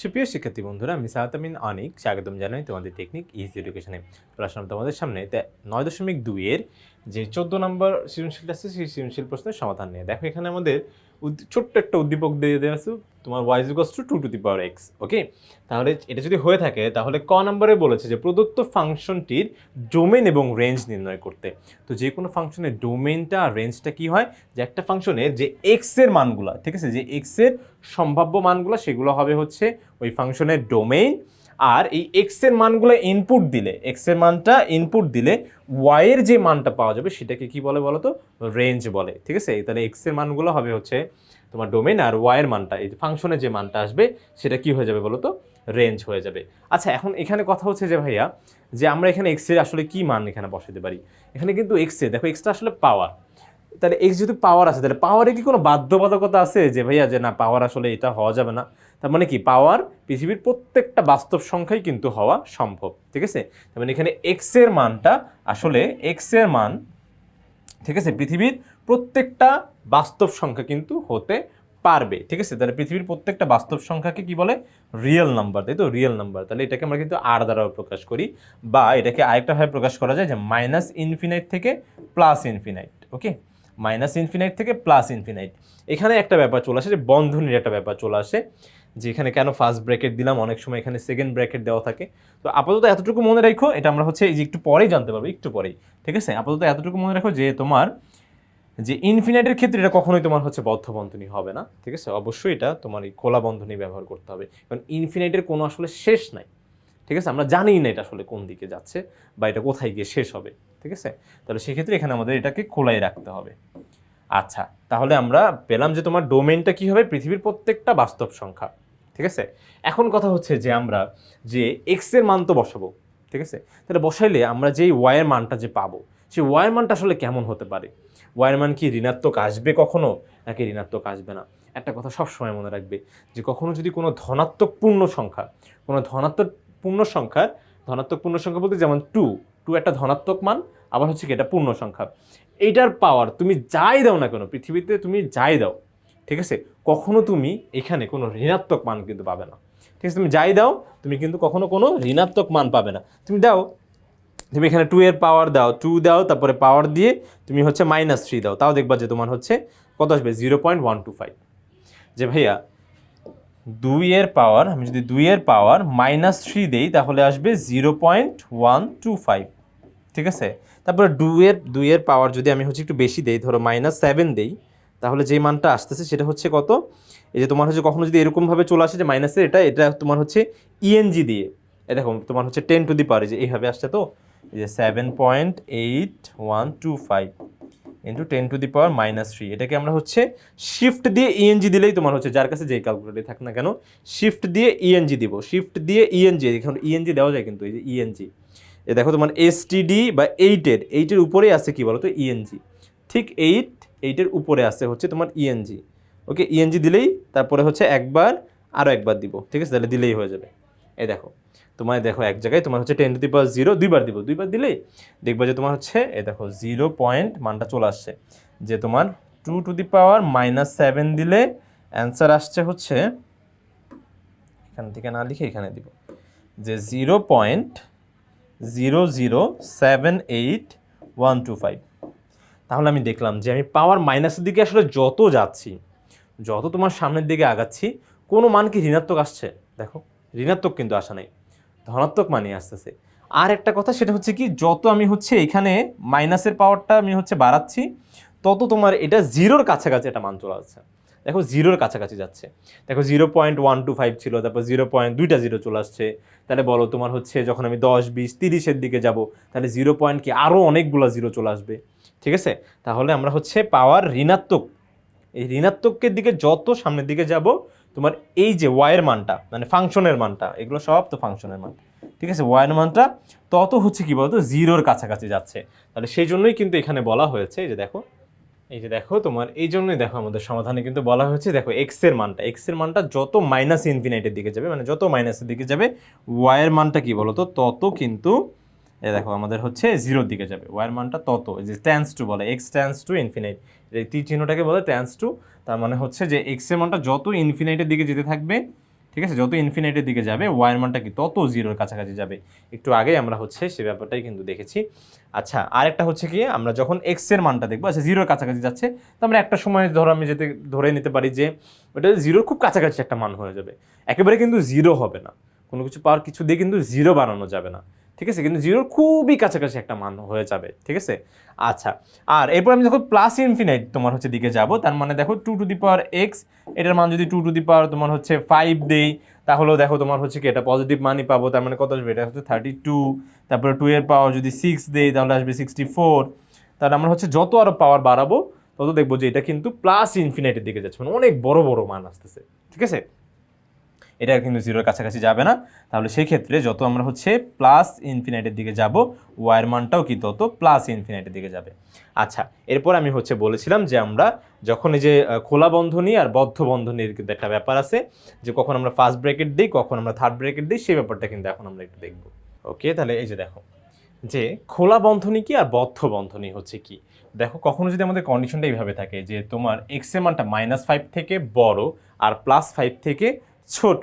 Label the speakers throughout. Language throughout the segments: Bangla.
Speaker 1: সুপ্রিয় শিক্ষার্থী বন্ধুরা, আমি সাহাতামিন অনিক, স্বাগতম জানাই তোমাদের টেকনিক ইজ এডুকেশনে আসলাম তোমাদের সামনে। নয় দশমিক দুইয়ের যে চোদ্দ নম্বর সৃজনশীলটা আছে, সেই সৃজনশীল প্রশ্নের সমাধান নিয়ে। দেখো, এখানে আমাদের ছোট্ট একটা উদ্দীপক দিয়ে দেওয়া আছে, তোমার y equals two two to the power x okay তাহলে এটা যদি হয়ে থাকে, তাহলে ক নম্বরে বলেছে যে প্রদত্ত ফাংশনটির ডোমেন এবং রেঞ্জ নির্ণয় করতে। তো যে কোনো ফাংশনের ডোমেনটা আর রেঞ্জটা কী হয়? যে একটা ফাংশনের যে এক্সের মানগুলো, ঠিক আছে? যে এক্সের সম্ভাব্য মানগুলো, সেগুলো হবে হচ্ছে ওই ফাংশনের ডোমেইন আর এই এক্সের মানগুলো ইনপুট দিলে এক্সের মানটা ইনপুট দিলে ওয়াইয়ের যে মানটা পাওয়া যাবে সেটাকে কি বলে বলো তো রেঞ্জ বলে, ঠিক আছে? তাহলে এক্সের মানগুলো হবে হচ্ছে তোমার ডোমেন আর ওয়াইয়ের মানটা, এই ফাংশনের যে মানটা আসবে সেটা কি হয়ে যাবে বলো তো রেঞ্জ হয়ে যাবে। আচ্ছা এখন এখানে কথা হচ্ছে যে ভাইয়া, যে আমরা এখানে এক্সের আসলে কি মান এখানে বসাতে পারি? এখানে কিন্তু এক্স দেখো এক্সটা আসলে পাওয়ার তাহলে এক্স যদি পাওয়ার আছে, তাহলে পাওয়ারে কি কোনো বাধ্যবাধকতা আছে যে ভাইয়া যে না পাওয়ার আসলে এটা হওয়া যাবে না? তার মানে কি পাওয়ার পৃথিবীর প্রত্যেকটা বাস্তব সংখ্যাই কিন্তু হওয়া সম্ভব, ঠিক আছে? তার মানে এখানে এক্সের মানটা আসলে এক্সের মান, ঠিক আছে, পৃথিবীর প্রত্যেকটা বাস্তব সংখ্যা কিন্তু হতে পারবে, ঠিক আছে? তাহলে পৃথিবীর প্রত্যেকটা বাস্তব সংখ্যাকে কি বলে? রিয়েল নাম্বার তাই তো? রিয়েল নাম্বার তাহলে এটাকে আমরা কিন্তু আর দ্বারাও প্রকাশ করি, বা এটাকে আরেকটাভাবে প্রকাশ করা যায় যে মাইনাস ইনফিনাইট থেকে plus infinite okay minus infinite থেকে প্লাস ইনফিনাইট। এখানে একটা ব্যাপার চলে আসে যে বন্ধনীর একটা ব্যাপার চলে আসে, যে এখানে কেন ফার্স্ট ব্র্যাকেট দিলাম? অনেক সময় এখানে সেকেন্ড ব্র্যাকেট দেওয়া থাকে। তো আপাতত এতটুকু মনে রাখো, এটা আমরা হচ্ছে এই যে একটু পরেই জানতে পারব, একটু পরেই, ঠিক আছে? আপাতত এতটুকু মনে রাখো যে তোমার, যে ইনফিনাইটের ক্ষেত্রে এটা কখনোই তোমার হচ্ছে বদ্ধ বন্ধনী হবে না, ঠিক আছে? অবশ্যই এটা তোমার এই খোলা বন্ধনী ব্যবহার করতে হবে। কারণ ইনফিনাইটের কোনো আসলে শেষ নাই। ঠিক আছে? আমরা জানি না এটা আসলে কোন দিকে যাচ্ছে বা এটা কোথায় গিয়ে শেষ হবে, ঠিক আছে? তাহলে সেক্ষেত্রে এখানে আমাদের এটাকে খোলাই রাখতে হবে। আচ্ছা তাহলে আমরা পেলাম যে তোমার ডোমেনটা কি হবে? পৃথিবীর প্রত্যেকটা বাস্তব সংখ্যা, ঠিক আছে? এখন কথা হচ্ছে যে আমরা যে এক্সের মান তো বসাবো, ঠিক আছে? তাহলে বসাইলে আমরা যেই ওয়াইয়ের মানটা যে পাবো, সেই ওয়াইয়ের মানটা আসলে কেমন হতে পারে? ওয়াইয়ের মান কি ঋণাত্মক আসবে কখনো, নাকি ঋণাত্মক আসবে না? একটা কথা সব সময় মনে রাখবে যে কখনো যদি কোনো ধনাত্মক পূর্ণ সংখ্যা, কোনো ধনাত্মক পূর্ণ সংখ্যার ধনাত্মক পূর্ণ সংখ্যা বলতে যেমন টু টু একটা ধনাত্মক মান, আবার হচ্ছে কি এটা পূর্ণ সংখ্যা এইটার পাওয়ার তুমি যাই দাও না কেন, পৃথিবীতে তুমি যাই দাও, ঠিক আছে? কখনো তুমি এখানে কোনো ঋণাত্মক মান কিন্তু পাবে না। ঠিক আছে? তুমি যাই দাও, তুমি কিন্তু কখনো কোনো ঋণাত্মক মান পাবে না। তুমি দাও, তুমি এখানে টু এর পাওয়ার দাও টু দাও, তারপরে পাওয়ার দিয়ে তুমি হচ্ছে মাইনাস থ্রি দাও। তাও দেখবা যে তোমার হচ্ছে কত আসবে? Zero point one two five যে ভাইয়া দুইয়ের পাওয়ার, আমি যদি দুইয়ের পাওয়ার মাইনাস থ্রি দেই, তাহলে আসবে zero point one two five ঠিক আছে? তারপরে দুইয়ের দুইয়ের পাওয়ার যদি আমি হচ্ছে একটু বেশি দেই, ধরো মাইনাস সেভেন দেই, তাহলে যে মানটা আসতেছে সেটা হচ্ছে কত? এই যে তোমার হচ্ছে কখনো যদি এরকমভাবে চলে আসে যে মাইনাসের এটা এটা তোমার হচ্ছে ইএনজি দিয়ে। এরকম তোমার হচ্ছে টেন টু দি পাওয়ার যে এইভাবে আসছে তো? এই যে seven point eight one two five into ten to the power minus three এটাকে আমরা হচ্ছে শিফট দিয়ে ইএনজি দিলেই তোমার হচ্ছে, যার কাছে যেই ক্যালকুলেটর থাক না কেন শিফট দিয়ে ইএনজি দিব। শিফট দিয়ে ইএনজি এখন ইএনজি দেওয়া যায় কিন্তু এই যে ইএনজি এ দেখো তোমার এসটিডি বা এইটের এইটের উপরেই আছে কি বলো তো ইএনজি ঠিক এইট এইটের উপরে আছে হচ্ছে তোমার ইএনজি ওকে ইএনজি দিলেই তারপরে হচ্ছে একবার আরও একবার দিব। ঠিক আছে? তাহলে দিলেই হয়ে যাবে। এই দেখো। তোমার দেখো এক জায়গায় তোমার হচ্ছে ten to the power zero দুইবার দিব। দুইবার দিলেই দেখবে যে তোমার হচ্ছে, এ দেখো জিরো পয়েন্ট মানটা চলে আসছে। যে তোমার two to the power minus seven দিলে অ্যান্সার আসছে হচ্ছে, এখান থেকে না লিখে এখানে দিব। যে zero point zero zero seven eight one two five তাহলে আমি দেখলাম যে আমি পাওয়ার মাইনাসের দিকে আসলে যত যাচ্ছি, যত তোমার সামনের দিকে আগাচ্ছি, কোনো মান কি ঋণাত্মক আসছে? দেখো, ঋণাত্মক কিন্তু আসা নেই। ধনাত্মক মানই আসতেছে। আর একটা কথা সেটা হচ্ছে কি, যত আমি হচ্ছে এখানে মাইনাসের পাওয়ারটা আমি হচ্ছে বাড়াচ্ছি, তত তোমার এটা জিরোর কাছাকাছি একটা মান চলে আসছে। দেখো জিরোর কাছাকাছি যাচ্ছে। দেখো zero point one two five ছিল, তারপর জিরো পয়েন্ট দুইটা জিরো চলে আসছে। তাহলে বলো তোমার হচ্ছে যখন আমি দশ, বিশ, তিরিশের দিকে যাব, তাহলে জিরো পয়েন্ট কি আরও অনেকগুলো জিরো চলে আসবে? ঠিক আছে? তাহলে আমরা হচ্ছে পাওয়ার ঋণাত্মক, এই ঋণাত্মকের দিকে যত সামনের দিকে যাব তোমার এই যে ওয়াইয়ের মানটা মানে ফাংশনের মানটা, এগুলো সব তো ফাংশনের মান। ঠিক আছে? ওয়াইয়ের মানটা তত হচ্ছে কি বলতো? জিরোর কাছাকাছি যাচ্ছে। তাহলে সেই জন্যই কিন্তু এখানে বলা হয়েছে যে দেখো, এই যে দেখো তোমার, এই জন্যই দেখো আমাদের সমাধানে কিন্তু বলা হয়েছে, দেখো এক্সের মানটা এক্সের মানটা যত মাইনাস ইনফিনাইটের দিকে যাবে মানে যত মাইনাসের দিকে যাবে ওয়াইয়ের মানটা কি বলতো? তত কিন্তু, এই দেখো আমাদের হচ্ছে জিরোর দিকে যাবে। ওয়াইয়ের মানটা তত যে ট্যান্স টু বলে এক্স ট্যান্স টু ইনফিনাইট এই তীর চিহ্নটাকে বলে ট্যান্স টু তার মানে হচ্ছে যে এক্সের মানটা যত ইনফিনাইটের দিকে যেতে থাকবে, ঠিক আছে, যত ইনফিনাইটের দিকে যাবে ওয়াইয়ের মানটা কি তত জিরোর কাছাকাছি যাবে। একটু আগেই আমরা হচ্ছে সে ব্যাপারটাই কিন্তু দেখেছি। আচ্ছা আরেকটা হচ্ছে কি, আমরা যখন এক্সের মানটা দেখব আচ্ছা জিরোর কাছাকাছি যাচ্ছে, তো আমরা একটা সময় ধরো আমি যেতে, ধরে নিতে পারি যে ওটা জিরোর খুব কাছাকাছি একটা মান হয়ে যাবে। একেবারে কিন্তু জিরো হবে না। কোনো কিছু পাওয়ার কিছু দিয়ে কিন্তু জিরো বানানো যাবে না। ঠিক আছে? কিন্তু জিরোর খুবই কাছাকাছি একটা মান হয়ে যাবে, ঠিক আছে? আচ্ছা আর এরপর আমি যখন প্লাস ইনফিনাইট তোমার হচ্ছে দিকে যাব, তার মানে দেখো two to the power x এটার মান যদি টু টু দি পাওয়ার তোমার হচ্ছে ফাইভ দেই, তাহলেও দেখো তোমার হচ্ছে কি এটা পজিটিভ মানই পাবো, তার মানে কত আসবে? এটা হচ্ছে থার্টি টু তারপরে টু এর পাওয়ার যদি সিক্স দেই, তাহলে আসবে সিক্সটি ফোর তাহলে আমরা হচ্ছে যত আরও পাওয়ার বাড়াবো, তত দেখব যে এটা কিন্তু প্লাস ইনফিনাইটের দিকে যাচ্ছে মানে অনেক বড় বড় মান আসতেছে, ঠিক আছে? এটা কিন্তু জিরোর কাছাকাছি যাবে না। তাহলে সেই ক্ষেত্রে যত আমরা হচ্ছে প্লাস ইনফিনাইটের দিকে যাব ওয়ার মানটাও কি তত প্লাস ইনফিনাইটের দিকে যাবে। আচ্ছা এরপর আমি হচ্ছে বলেছিলাম যে আমরা যখন এই যে খোলা বন্ধনী আর বদ্ধ বন্ধনীর কিন্তু একটা ব্যাপার আছে, যে কখন আমরা ফার্স্ট ব্র্যাকেট দিই, কখন আমরা থার্ড ব্র্যাকেট দিই, সেই ব্যাপারটা কিন্তু এখন আমরা একটু দেখব। ওকে তাহলে এই যে দেখো, যে খোলা বন্ধনী কি আর বদ্ধ বন্ধনী হচ্ছে কি? দেখো, কখনো যদি আমাদের কন্ডিশনটা এইভাবে থাকে যে তোমার এক্স মানটা মাইনাস ফাইভ থেকে বড় আর প্লাস ফাইভ থেকে ছোট,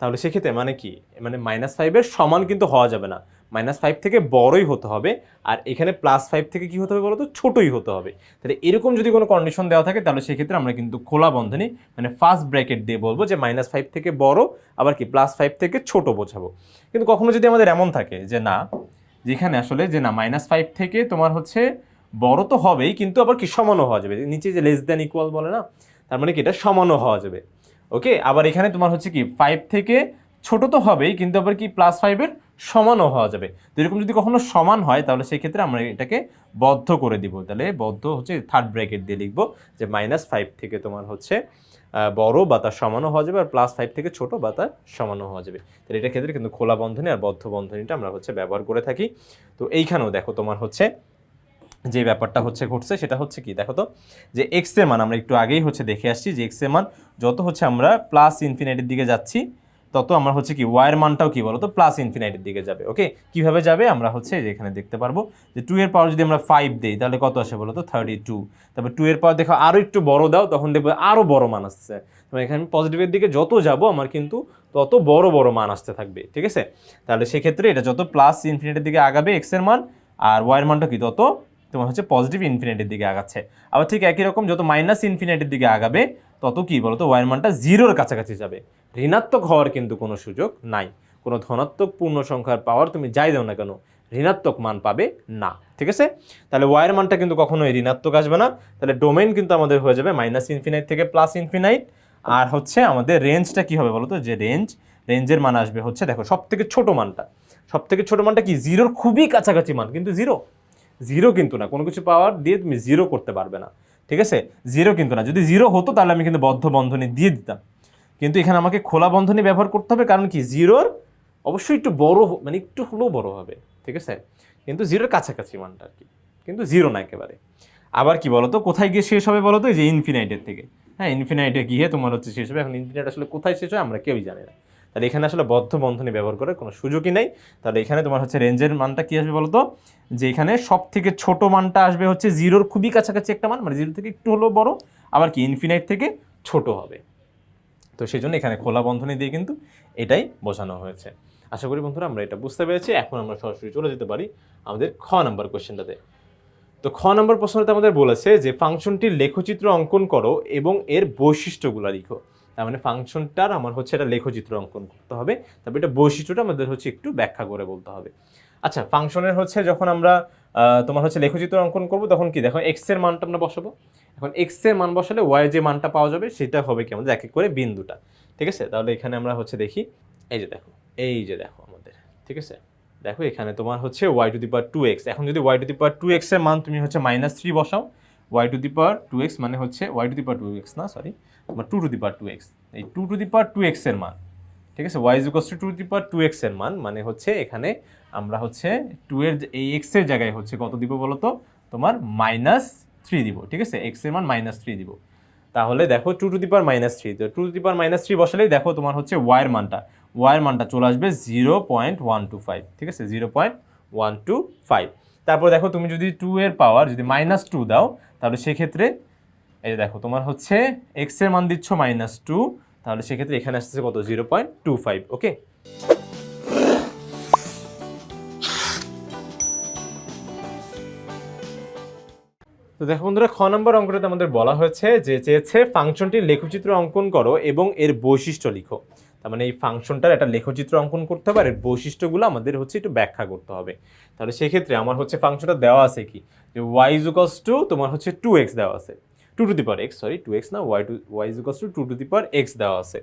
Speaker 1: তাহলে সেক্ষেত্রে মানে কি? মানে মাইনাস ফাইভের সমান কিন্তু হওয়া যাবে না। মাইনাস ফাইভ থেকে বড়ই হতে হবে আর এখানে প্লাস ফাইভ থেকে কি হতে হবে বলো তো ছোটই হতে হবে। তাহলে এরকম যদি কোনো কন্ডিশন দেওয়া থাকে, তাহলে সেক্ষেত্রে আমরা কিন্তু খোলা বন্ধনী মানে ফার্স্ট ব্র্যাকেট দিয়ে বলব যে মাইনাস ফাইভ থেকে বড়, আবার কি প্লাস ফাইভ থেকে ছোট বোঝাবো। কিন্তু কখনো যদি আমাদের এমন থাকে যে না, যেখানে আসলে যে না মাইনাস ফাইভ থেকে তোমার হচ্ছে বড় তো হবেই, কিন্তু আবার কি সমানও হওয়া যাবে? নিচে যে লেস দ্যান ইকুয়াল বলে না, তার মানে কি এটা সমানও হওয়া যাবে। ওকে? আবার এখানে তোমার হচ্ছে কি ফাইভ থেকে ছোট তো হবেই, কিন্তু আবার কি প্লাস ফাইভের সমানও হওয়া যাবে। তো এরকম যদি কখনো সমান হয়, তাহলে সেই ক্ষেত্রে আমরা এটাকে বদ্ধ করে দিব। তাহলে বদ্ধ হচ্ছে থার্ড ব্র্যাকেট দিয়ে লিখব যে মাইনাস ফাইভ থেকে তোমার হচ্ছে বড় বা তার সমানও হওয়া যাবে, আর প্লাস ফাইভ থেকে ছোট বা তার সমানও হওয়া যাবে। তাহলে এটার ক্ষেত্রে কিন্তু খোলা বন্ধনী আর বদ্ধ বন্ধনীটা আমরা হচ্ছে ব্যবহার করে থাকি। তো এইখানেও দেখো তোমার হচ্ছে যে ব্যাপারটা হচ্ছে, ঘটছে সেটা হচ্ছে কি? দেখো তো, যে এক্সের মান আমরা একটু আগেই হচ্ছে দেখে আসছি যে এক্সের মান যত হচ্ছে আমরা প্লাস ইনফিনিটির দিকে যাচ্ছি, তত আমরা হচ্ছে কি ওয়ার মানটাও কি বলতো প্লাস ইনফিনিটির দিকে যাবে ওকে কীভাবে যাবে? আমরা হচ্ছে যে এখানে দেখতে পারব যে টু এর পাওয়ার যদি আমরা ফাইভ দিই, তাহলে কত আসে বলো তো থার্টি টু তারপর টু এর পাওয়ার দেখো আরও একটু বড় দাও, তখন দেখব আরও বড় মান আসছে। তো এখানে পজিটিভের দিকে যত যাব, আমার কিন্তু তত বড় বড় মান আসতে থাকবে, ঠিক আছে? তাহলে সেক্ষেত্রে এটা যত প্লাস ইনফিনিটির দিকে আগাবে এক্সের মান, আর ওয়ার মানটা কি, তত তোমার হচ্ছে পজিটিভ ইনফিনিটির দিকে আগাচ্ছে। আবার ঠিক একই রকম যত মাইনাস ইনফিনিটির দিকে আগাবে, তত কি বলতো ওয়ার মানটা জিরোর কাছাকাছি যাবে। ঋণাত্মক হওয়ার কিন্তু কোনো সুযোগ নাই। কোনো ধনাত্মক পূর্ণ সংখ্যার পাওয়ার তুমি যাই দাও না কেন, ঋণাত্মক মান পাবে না। ঠিক আছে? তাহলে ওয়ার মানটা কিন্তু কখনোই ঋণাত্মক আসবে না। তাহলে ডোমেন কিন্তু আমাদের হয়ে যাবে মাইনাস ইনফিনাইট থেকে প্লাস ইনফিনাইট আর হচ্ছে আমাদের রেঞ্জটা কি হবে বলো তো যে রেঞ্জ রেঞ্জের মান আসবে হচ্ছে, দেখো সব থেকে ছোটো মানটা। সব থেকে ছোট মানটা কি? জিরোর খুবই কাছাকাছি মান, কিন্তু জিরো জিরো কিন্তু না। কোনো কিছু পাওয়ার দিয়ে তুমি জিরো করতে পারবে না। ঠিক আছে? জিরো কিন্তু না। যদি জিরো হতো, তাহলে আমি কিন্তু বদ্ধ বন্ধনী দিয়ে দিতাম। কিন্তু এখানে আমাকে খোলা বন্ধনী ব্যবহার করতে হবে, কারণ কি? জিরোর অবশ্যই একটু বড় মানে একটু হলেও বড় হবে। ঠিক আছে? কিন্তু জিরোর কাছাকাছি মানটা আর কি। কিন্তু জিরো না একেবারে। আবার কি বলতো? কোথায় গিয়ে শেষ হবে বলতো? এই যে ইনফিনাইটের থেকে। হ্যাঁ ইনফিনাইটে গিয়ে তোমার হচ্ছে শেষ হবে। এখন ইনফিনাইট আসলে কোথায় শেষ হয় আমরা কেউই জানি না। তাহলে এখানে আসলে বদ্ধ বন্ধনী ব্যবহার করার কোনো সুযোগই নেই। তাহলে এখানে তোমার হচ্ছে রেঞ্জের মানটা কি আসবে বলতো? যে এখানে সব থেকে ছোট মানটা আসবে হচ্ছে জিরোর খুবই কাছাকাছি একটা মান মানে জিরো থেকে একটু হলেও বড়, আবার কি ইনফিনাইট থেকে ছোট হবে। তো সেই জন্য এখানে খোলা বন্ধনী দিয়ে কিন্তু এটাই বোঝানো হয়েছে। আশা করি বন্ধুরা আমরা এটা বুঝতে পেরেছি, এখন আমরা সরাসরি চলে যেতে পারি আমাদের খ নাম্বার কোশ্চেনটাতে। তো খ নম্বর প্রশ্নটাতে আমাদের বলেছে যে, ফাংশনটির লেখচিত্র অঙ্কন করো এবং এর বৈশিষ্ট্যগুলো লিখো। তার মানে ফাংশনটার আমার হচ্ছে এটা লেখচিত্র অঙ্কন করতে হবে। তবে এটা বৈশিষ্ট্যটা আমাদের হচ্ছে একটু ব্যাখ্যা করে বলতে হবে। আচ্ছা ফাংশনের হচ্ছে যখন আমরা তোমার হচ্ছে লেখচিত্র অঙ্কন করব, তখন কি দেখো এক্সের মানটা আমরা বসাবো। এখন এক্সের মান বসালে ওয়াই যে মানটা পাওয়া যাবে, সেটা হবে কি আমাদের এক এক করে বিন্দুটা। ঠিক আছে? তাহলে এখানে আমরা হচ্ছে দেখি, এই যে দেখো, এই যে দেখো আমাদের। ঠিক আছে? দেখো এখানে তোমার হচ্ছে y to the power two x এখন যদি y to the power two এক্সের মান তুমি হচ্ছে মাইনাস থ্রি বসাও y to the power two x মানে হচ্ছে y to the power two x না সরি তোমার two to the power two x এই two to the power two এক্সের মান, ঠিক আছে? Y is two to the power two এক্সের মান মানে হচ্ছে এখানে আমরা হচ্ছে টু এর এই এক্সের জায়গায় হচ্ছে কত দিব বলো তো? তোমার মাইনাস থ্রি দিব, ঠিক আছে? এক্সের মান মাইনাস থ্রি দিব। তাহলে দেখো two to the power minus three তো two to the power minus three বসালেই দেখো তোমার হচ্ছে ওয়াইয়ের মানটা ওয়াইয়ের মানটা চলে আসবে zero point one two five ঠিক আছে? Zero point one two five তারপর দেখো তুমি যদি টু এর পাওয়ার যদি মাইনাস টু দাও, তাহলে সেক্ষেত্রে এই যে দেখো, তোমার হচ্ছে এক্সের মান দিচ্ছ মাইনাস টু তাহলে সেক্ষেত্রে এখানে আসতেছে কত? Zero point two five okay তো দেখো বন্ধুরা, খ নম্বর অঙ্কটাতে আমাদের বলা হয়েছে যে চেয়েছে ফাংশনটির লেখচিত্র অঙ্কন করো এবং এর বৈশিষ্ট্য লিখো। তার মানে এই ফাংশনটার একটা লেখচিত্র অঙ্কন করতে হবে আর এর বৈশিষ্ট্যগুলো আমাদের হচ্ছে একটু ব্যাখ্যা করতে হবে। তাহলে সেক্ষেত্রে আমার হচ্ছে ফাংশনটা দেওয়া আছে কি? যে ওয়াই ইজুকস টু তোমার হচ্ছে টু এক্স দেওয়া আছে। Two to the power x sorry two x না y to y ইজুকস two two to the power x দেওয়া আছে।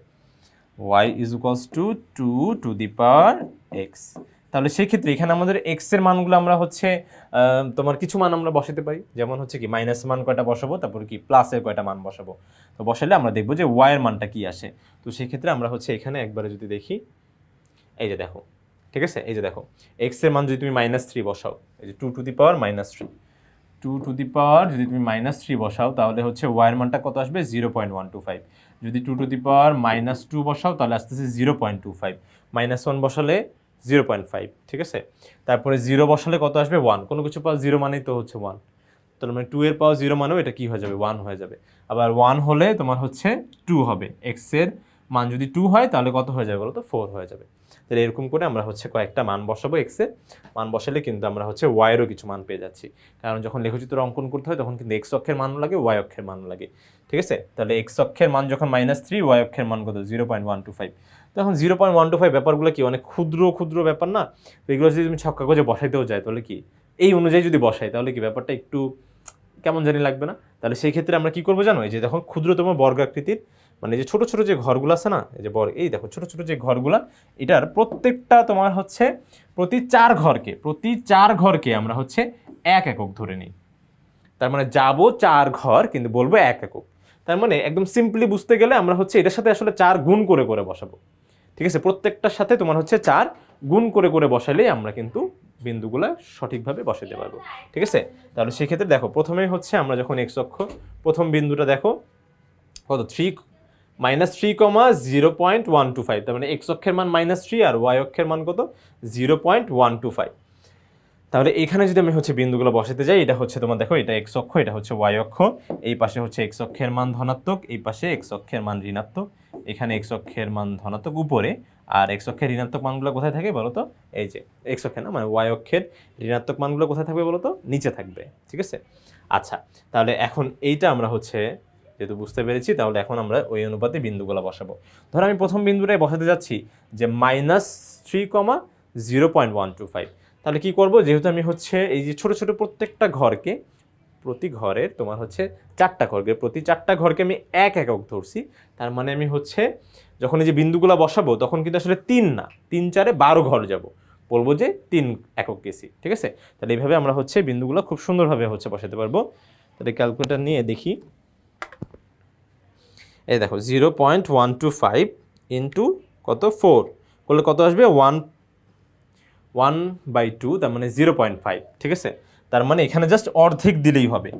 Speaker 1: Y ইজুকস two two to the power x তাহলে সেক্ষেত্রে এখানে আমাদের এক্সের মানগুলো আমরা হচ্ছে তোমার কিছু মান আমরা বসাতে পারি। যেমন হচ্ছে কি মাইনাস মান কয়টা বসাবো, তারপর কি প্লাসের কয়টা মান বসাবো। তো বসালে আমরা দেখব যে ওয়াই এর মানটা কি আসে। তো সেক্ষেত্রে আমরা হচ্ছে এখানে একবারে যদি দেখি, এই যে দেখো, ঠিক আছে? এই যে দেখো এক্সের মান যদি তুমি মাইনাস থ্রি বসাও, এই যে two to the power minus three two to the power যদি তুমি মাইনাস থ্রি বসাও, তাহলে হচ্ছে ওয়াইয়ের মানটা কত আসবে? Zero point one two five যদি two to the power minus two বসাও, তাহলে আসতেছে zero point two five minus one বসালে জিরো পয়েন্ট ফাইভ ঠিক আছে? তারপরে জিরো বসালে কত আসবে? ওয়ান কোনো কিছু পাওয়া জিরো মানেই তো হচ্ছে ওয়ান তার মানে টু এর পাওয়া জিরো মানেও এটা কি হয়ে যাবে? ওয়ান হয়ে যাবে। আবার ওয়ান হলে তোমার হচ্ছে টু হবে। এক্সের মান যদি টু হয়, তাহলে কত হয়ে যাবে বলো তো ফোর হয়ে যাবে। তাহলে এরকম করে আমরা হচ্ছে কয়েকটা মান বসাবো এক্সের মান বসালে কিন্তু আমরা হচ্ছে ওয়াইয়েরও কিছু মান পেয়ে যাচ্ছি। কারণ যখন লেখচিত্র অঙ্কন করতে হয় তখন কিন্তু এক্স অক্ষের মান লাগে ওয়াই অক্ষের মান লাগে। ঠিক আছে? তাহলে এক্স অক্ষের মান যখন মাইনাস থ্রি ওয়াই অক্ষের মান কত? Zero point one two five তখন zero point one two five ব্যাপারগুলো কি? অনেক ক্ষুদ্র ক্ষুদ্র ব্যাপার না? তো এগুলো যদি তুমি ছক কাগজে বসাইতেও যায়, তাহলে কি? এই অনুযায়ী যদি বসাই, তাহলে কি ব্যাপারটা একটু কেমন জানি লাগবে না? তাহলে সেই ক্ষেত্রে আমরা কি করব জানো? এই যে দেখো, ক্ষুদ্রতম বর্গাকৃতির মানে যে ছোট ছোট যে ঘরগুলো আছে না, এই যে বর্গ এই দেখো ছোট ছোট যে ঘরগুলা, এটার প্রত্যেকটা তোমার হচ্ছে প্রতি চার ঘরকে, প্রতি চার ঘরকে আমরা হচ্ছে এক একক ধরে নিই। তার মানে যাব চার ঘর, কিন্তু বলব এক একক। তার মানে একদম সিম্পলি বুঝতে গেলে আমরা হচ্ছে এটার সাথে আসলে চার গুণ করে করে বসাবো। ঠিক আছে? প্রত্যেকটার সাথে তোমার হচ্ছে চার গুণ করে করে বসালেই আমরা কিন্তু বিন্দুগুলো সঠিকভাবে বসাতে পারব। ঠিক আছে? তাহলে সেক্ষেত্রে দেখো, প্রথমেই হচ্ছে আমরা যখন এক্স অক্ষ, প্রথম বিন্দুটা দেখো, কত? থ্রি মাইনাস থ্রি কমা zero point one two five, তার মানে এক্স অক্ষের মান মাইনাস থ্রি আর ওয়াই অক্ষের মান কত? Zero point one two five. তাহলে এখানে যদি আমি হচ্ছে বিন্দুগুলো বসাতে যাই, এটা হচ্ছে তোমার দেখো, এটা এক্স অক্ষ, এটা হচ্ছে ওয়াই অক্ষ। এই পাশে হচ্ছে এক্স অক্ষের মান ধনাত্মক, এই পাশে এক্স অক্ষের মান ঋণাত্মক। এখানে এক্স অক্ষের মান ধনাত্মক উপরে, আর এক্স অক্ষের ঋণাত্মক মানগুলো কোথায় থাকে বলো তো এই যে, এক্স অক্ষের না মানে ওয়াই অক্ষের ঋণাত্মক মানগুলো কোথায় থাকবে বলো তো নিচে থাকবে, ঠিক আছে? আচ্ছা তাহলে এখন এইটা আমরা হচ্ছে যেহেতু বুঝতে পেরেছি, তাহলে এখন আমরা ওই অনুপাতে বিন্দুগুলো বসাবো। ধরো আমি প্রথম বিন্দুটাই বসাতে যাচ্ছি যে মাইনাস থ্রি কমা zero point one two five তাহলে কী করব? যেহেতু আমি হচ্ছে এই যে ছোটো ছোটো প্রত্যেকটা ঘরকে, প্রতি ঘরের তোমার হচ্ছে চারটা ঘরকে, প্রতি চারটা ঘরকে আমি এক একক ধরছি, তার মানে আমি হচ্ছে যখন এই যে বিন্দুগুলো বসাবো, তখন কিন্তু আসলে তিন না, তিন চারে বারো ঘর যাব। বলব যে তিন একক গেছি ঠিক আছে? তাহলে এইভাবে আমরা হচ্ছে বিন্দুগুলো খুব সুন্দরভাবে হচ্ছে বসাতে পারব। তাহলে ক্যালকুলেটার নিয়ে দেখি। এই দেখো zero point one two five into কত? ফোর করলে কত আসবে? ওয়ান ওয়ান বাই টু তার মানে জিরো পয়েন্ট ফাইভ ঠিক আছে? তার মানে এখানে জাস্ট অর্ধেক দিলেই হবে,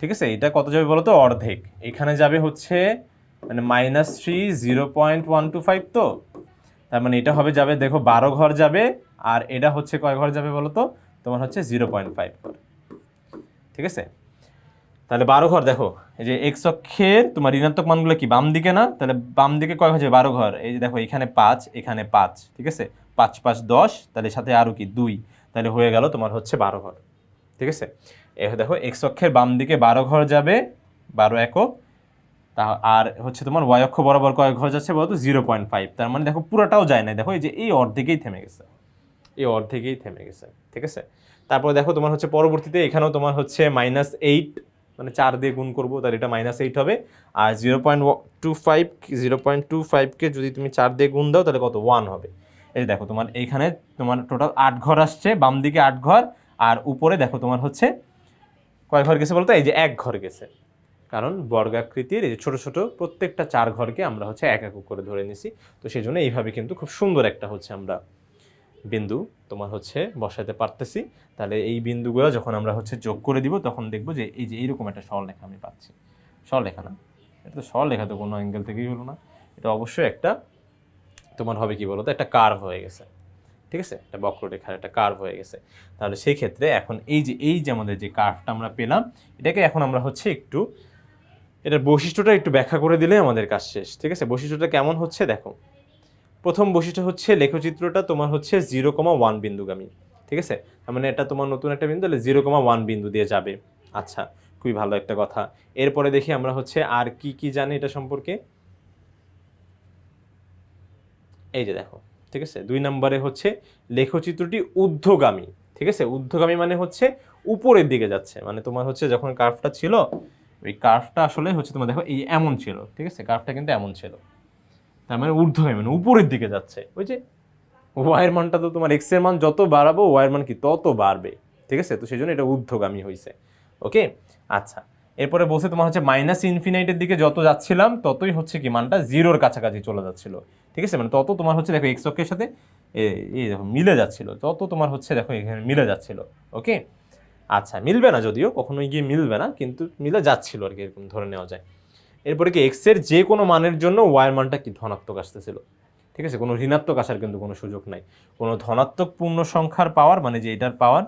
Speaker 1: ঠিক আছে? এটা কত যাবে বলো তো অর্ধেক। এখানে যাবে হচ্ছে মানে minus three zero point one two five তো? তার মানে এটা হবে, যাবে, দেখো, বারো ঘর যাবে, আর এটা হচ্ছে কয় ঘর যাবে বলো তো তোমার হচ্ছে জিরো পয়েন্ট ফাইভ ঘর, ঠিক আছে? তাহলে বারো ঘর দেখো যে এক্স অক্ষের তোমার ঋণাত্মক মানগুলো কি? বাম দিকে না? তাহলে বাম দিকে কয় হচ্ছে বারো ঘর। এই যে দেখো, এখানে পাঁচ এখানে পাঁচ, ঠিক আছে? পাঁচ পাঁচ, দশ, তাহলে সাথে আরও কি? দুই। তাহলে হয়ে গেল তোমার হচ্ছে বারো ঘর, ঠিক আছে? এ দেখো এক্স অক্ষের বাম দিকে বারো ঘর যাবে, বারো একক। তা আর হচ্ছে তোমার ওয়াই অক্ষ বরাবর কয় ঘর যাচ্ছে বলতো? Zero point five. তার মানে দেখো, পুরোটাও যায় না দেখো, এই যে এই অর্ধেকেই থেমে গেছে। এই অর্ধেকেই থেমে গেছে, ঠিক আছে? তারপর দেখো, তোমার হচ্ছে পরবর্তীতে এখানেও তোমার হচ্ছে মাইনাস এইট মানে চার দিয়ে গুণ করব, তাহলে এটা মাইনাস এইট হবে। আর zero point two five zero point two ফাইভকে যদি তুমি চার দিয়ে গুণ দাও, তাহলে কত? ওয়ান হবে। এই দেখো, তোমার এইখানে তোমার টোটাল আট ঘর আসছে, বাম দিকে আট ঘর, আর উপরে দেখো তোমার হচ্ছে কয় ঘর গেছে বলতো? এই যে এক ঘর গেছে। কারণ বর্গাকৃতির এই যে ছোটো ছোটো প্রত্যেকটা চার ঘরকে আমরা হচ্ছে এক এক করে ধরে নিছি। তো সেই জন্য এইভাবে কিন্তু খুব সুন্দর একটা হচ্ছে আমরা বিন্দু তোমার হচ্ছে বসাতে পারতেছি। তাহলে এই বিন্দুগুলো যখন আমরা হচ্ছে যোগ করে দিব, তখন দেখব যে এই যে এইরকম একটা সরলরেখা আমি পাচ্ছি। সরলরেখা না? এটা তো সরলরেখা তো কোনো অ্যাঙ্গেল থেকেই হলো না। এটা অবশ্যই একটা তোমার হবে কি বলো তো একটা কার্ভ হয়ে গেছে। ঠিক আছে? একটা বক্ররেখার একটা কার্ভ হয়ে গেছে। তাহলে সেই ক্ষেত্রে এখন এই যে এই যে আমাদের যে কার্ভটা আমরা পেলাম, এটাকে এখন আমরা হচ্ছে একটু, এটার বৈশিষ্ট্যটা একটু ব্যাখ্যা করে দিলে আমাদের কাজ শেষ। ঠিক আছে? বৈশিষ্ট্যটা কেমন হচ্ছে দেখো। প্রথম বৈশিষ্ট্য হচ্ছে লেখচিত্রটা তোমার হচ্ছে জিরো কমা ওয়ান বিন্দুগামী, ঠিক আছে? তার মানে এটা তোমার নতুন একটা বিন্দু, তাহলে জিরো কমা ওয়ান বিন্দু দিয়ে যাবে। আচ্ছা খুবই ভালো একটা কথা। এরপরে দেখি আমরা হচ্ছে আর কি কি জানি এটা সম্পর্কে। এই যে দেখো, ঠিক আছে? দুই নম্বরে হচ্ছে লেখচিত্রটি ঊর্ধ্বগামী, ঠিক আছে? ঊর্ধ্বগামী মানে হচ্ছে উপরের দিকে যাচ্ছে। মানে তোমার হচ্ছে যখন কার্ভটা ছিল, ওই কার্ভটা আসলে হচ্ছে তোমার দেখো এই এমন ছিল, ঠিক আছে? কার্ভটা কিন্তু এমন ছিল। তার মানে ঊর্ধ্বগামী মানে উপরের দিকে যাচ্ছে। ওই যে ওয়াইয়ের মানটা তো তোমার এক্সের মান যত বাড়াবো, ওয়াইয়ের মান কি তত বাড়বে। ঠিক আছে? তো সেই জন্য এটা ঊর্ধ্বগামী হয়েছে ওকে? আচ্ছা। এরপরে বলছে তোমার হচ্ছে মাইনাস ইনফিনাইটের দিকে যত যাচ্ছিলাম, ততই হচ্ছে কি মানটা জিরোর কাছাকাছি চলে যাচ্ছিল। ঠিক আছে? মানে তত তোমার হচ্ছে দেখো এক্স সাথে এই দেখো মিলে যাচ্ছিল। তত তোমার হচ্ছে দেখো এখানে মিলে যাচ্ছিল। ওকে? আচ্ছা মিলবে না যদিও, কখনোই গিয়ে মিলবে না, কিন্তু মিলে যাচ্ছিল আর কি, এরকম ধরে নেওয়া যায়। এরপরে কি এক্সের যে কোনো মানের জন্য ওয়াইয়ের মানটা কি ধনাত্মক আসতেছিল? ঠিক আছে? কোনো ঋণাত্মক আসার কিন্তু কোনো সুযোগ নাই। কোনো ধনাত্মক পূর্ণ সংখ্যার পাওয়ার মানে যে এটার পাওয়ার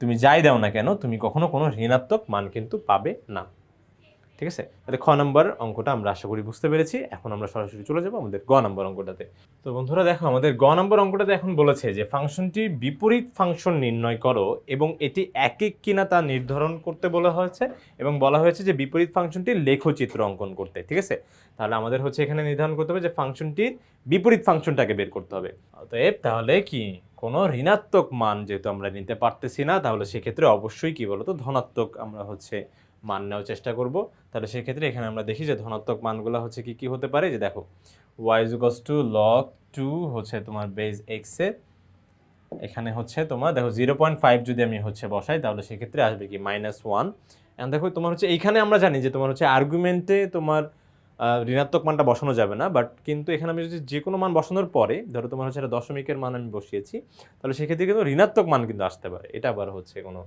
Speaker 1: তুমি যাই দাও না কেন, তুমি কখনো কোনো ঋণাত্মক মান কিন্তু পাবে না। ঠিক আছে? তাহলে খ নম্বর অঙ্কটা আমরা আশা করি বুঝতে পেরেছি। এখন আমরা সরাসরি চলে যাব আমাদের গ নম্বর অঙ্কটাতে। তো বন্ধুরা দেখো, আমাদের গ নম্বর অঙ্কটাতে এখন বলেছে যে, ফাংশনটি বিপরীত ফাংশন নির্ণয় করো এবং এটি এক এক কিনা তা নির্ধারণ করতে বলা হয়েছে এবং বলা হয়েছে যে, বিপরীত ফাংশনটি লেখচিত্র অঙ্কন করতে। ঠিক আছে? তাহলে আমাদের হচ্ছে এখানে নির্ধারণ করতে হবে যে, ফাংশনটির বিপরীত ফাংশনটাকে বের করতে হবে। অতএব তাহলে কি? কোনো ঋণাত্মক মান যেহেতু আমরা নিতে পারতেছি না, তাহলে সেক্ষেত্রে অবশ্যই কি বলতো? ধনাত্মক আমরা হচ্ছে মান নেওয়ার চেষ্টা করব। তাহলে সেক্ষেত্রে এখানে আমরা দেখি যে ধনাত্মক মানগুলো হচ্ছে কি কি হতে পারে? যে দেখো ওয়াই ইজুকস টু লক টু হচ্ছে তোমার বেজ এক্সের এখানে হচ্ছে তোমার, দেখো জিরো পয়েন্ট ফাইভ যদি আমি হচ্ছে বসাই, তাহলে সেক্ষেত্রে আসবে কি মাইনাস ওয়ান এখন দেখো তোমার হচ্ছে, এইখানে আমরা জানি যে তোমার হচ্ছে আর্গুমেন্টে তোমার ঋণাত্মক মানটা বসানো যাবে না বাট কিন্তু এখানে আমি যদি যে কোনো মান বসানোর পরে, ধরো তোমার হচ্ছে একটা দশমিকের মান আমি বসিয়েছি, তাহলে সেক্ষেত্রে কিন্তু ঋণাত্মক মান কিন্তু আসতে পারে। এটা আবার হচ্ছে কোনো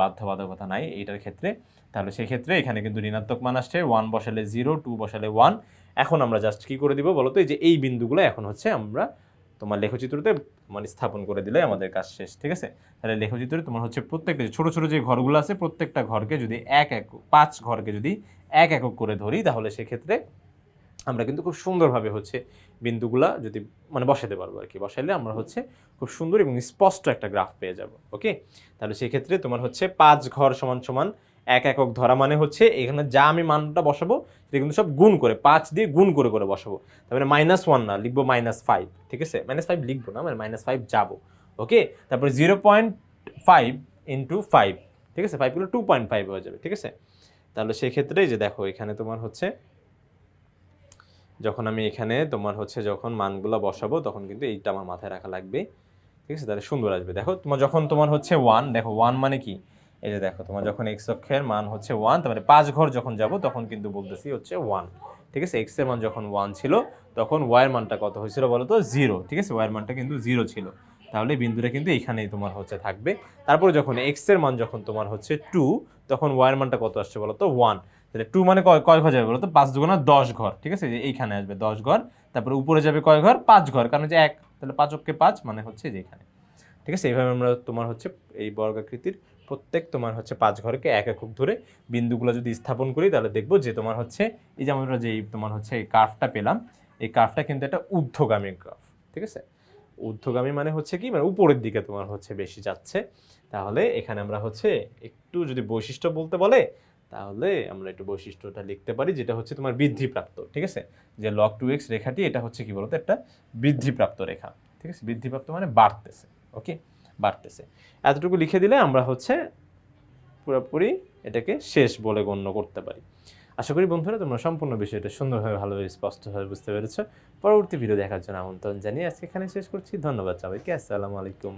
Speaker 1: বাধ্যবাধকতা নাই এইটার ক্ষেত্রে। তাহলে সেক্ষেত্রে এখানে কিন্তু ঋণাত্মক মান আসছে ওয়ান বসালে জিরো টু বসালে ওয়ান এখন আমরা জাস্ট কি করে দিব বলো তো? এই যে এই বিন্দুগুলো এখন হচ্ছে আমরা তোমার লেখচিত্রতে মানে স্থাপন করে দিলে আমাদের কাজ শেষ, ঠিক আছে? তাহলে লেখচিত্রে তোমার হচ্ছে প্রত্যেকটা ছোট ছোট যে ঘরগুলো আছে, প্রত্যেকটা ঘরকে যদি এক এক, পাঁচ ঘরকে যদি এক একক করে ধরি, তাহলে সেক্ষেত্রে আমরা কিন্তু খুব সুন্দরভাবে হচ্ছে বিন্দুগুলা যদি মানে বসাতে পারব আর কি। বসাইলে আমরা হচ্ছে খুব সুন্দর এবং স্পষ্ট একটা গ্রাফ পেয়ে যাব, ওকে? তাহলে সেক্ষেত্রে তোমার হচ্ছে পাঁচ ঘর সমান সমান এক একক ধরা মানে হচ্ছে এখানে যা আমি মানটা বসাবো সেটা কিন্তু সব গুণ করে, পাঁচ দিয়ে গুণ করে করে বসাবো। তারপরে মাইনাস ওয়ান না, লিখব মাইনাস ফাইভ ঠিক আছে? মাইনাস ফাইভ লিখব না মানে মাইনাস ফাইভ যাব, ওকে? তারপরে zero point five into five ঠিক আছে? ফাইভগুলো টু পয়েন্ট ফাইভ হয়ে যাবে, ঠিক আছে? তাহলে সেক্ষেত্রে যে দেখো, এখানে তোমার হচ্ছে যখন আমি এখানে তোমার হচ্ছে যখন মানগুলো বসাবো, তখন কিন্তু এইটা আমার মাথায় রাখা লাগবে। ঠিক আছে? তাহলে সুন্দর আসবে। দেখো, তোমার যখন তোমার হচ্ছে ওয়ান দেখো ওয়ান মানে কি? এই যে দেখো, তোমার যখন এক্স অক্ষের মান হচ্ছে ওয়ান তারপরে পাঁচ ঘর যখন যাব, তখন কিন্তু বলতেছি হচ্ছে ওয়ান ঠিক আছে? এক্সের মান যখন ওয়ান ছিল, তখন ওয়াইয়ের মানটা কত হয়েছিল বলো তো জিরো ঠিক আছে? ওয়াইয়ের মানটা কিন্তু জিরো ছিল। তাহলে বিন্দুটা কিন্তু এইখানেই তোমার হচ্ছে থাকবে। তারপরে যখন এক্সের মান যখন তোমার হচ্ছে টু তখন ওয়াইয়ের মানটা কত আসছে বলো তো ওয়ান টু মানে কয় কয় ঘর যাবে বলো তো পাঁচ দুগুণা দশ ঘর, ঠিক আছে? যে এইখানে আসবে দশ ঘর, তারপরে উপরে যাবে কয় ঘর? পাঁচ ঘর, কারণ যে এক, তাহলে পাঁচ অক্ষে পাঁচ মানে হচ্ছে যে এখানে। ঠিক আছে? এইভাবে আমরা তোমার হচ্ছে এই বর্গাকৃতির প্রত্যেক তোমার হচ্ছে পাঁচ ঘরকে এক একক ধরে বিন্দুগুলো যদি স্থাপন করি, তাহলে দেখব যে তোমার হচ্ছে, এই যে আমরা যে তোমার হচ্ছে এই কার্ভটা পেলাম, এই কার্ভটা কিন্তু একটা ঊর্ধ্বগামী গ্রাফ ঠিক আছে? ঊর্ধ্বগামী মানে হচ্ছে কি? মানে উপরের দিকে তোমার হচ্ছে বেশি যাচ্ছে। তাহলে এখানে আমরা হচ্ছে একটু যদি বৈশিষ্ট্য বলতে বলে তাহলে আমরা একটু বৈশিষ্ট্যটা লিখতে পারি, যেটা হচ্ছে তোমার বৃদ্ধিপ্রাপ্ত, ঠিক আছে? যে লক টু এক্স রেখাটি, এটা হচ্ছে কি বলতো? একটা বৃদ্ধিপ্রাপ্ত রেখা, ঠিক আছে? বৃদ্ধিপ্রাপ্ত মানে বাড়তেছে ওকে বাড়তেছে। এতটুকু লিখে দিলে আমরা হচ্ছে পুরোপুরি এটাকে শেষ বলে গণ্য করতে পারি। আশা করি বন্ধুরা, তোমরা সম্পূর্ণ বিষয়টা সুন্দরভাবে, ভালোভাবে, স্পষ্টভাবে বুঝতে পেরেছ। পরবর্তী ভিডিও দেখার জন্য আমন্ত্রণ জানিয়ে আজকে এখানে শেষ করছি। ধন্যবাদ সবাইকে। আসসালামু আলাইকুম।